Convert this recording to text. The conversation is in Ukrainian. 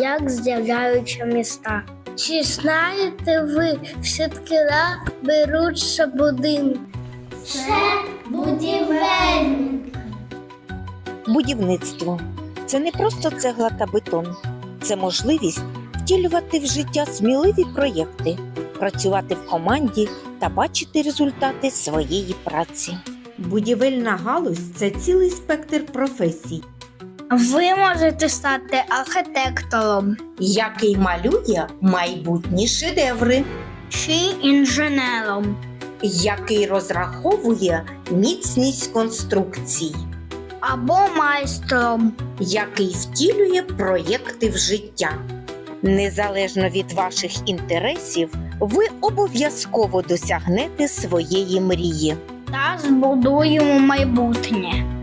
як з'являються міста. Чи знаєте ви, щиткіра беруть будинки? Це будівельник. Будівництво це не просто цегла та бетон, це можливість втілювати в життя сміливі проєкти, працювати в команді та бачити результати своєї праці. Будівельна галузь це цілий спектр професій. Ви можете стати архітектором Який малює майбутні шедеври, чи інженером. який розраховує міцність конструкцій, або майстром. який втілює проєкти в життя. Незалежно від ваших інтересів, ви обов'язково досягнете своєї мрії. та збудуємо майбутнє.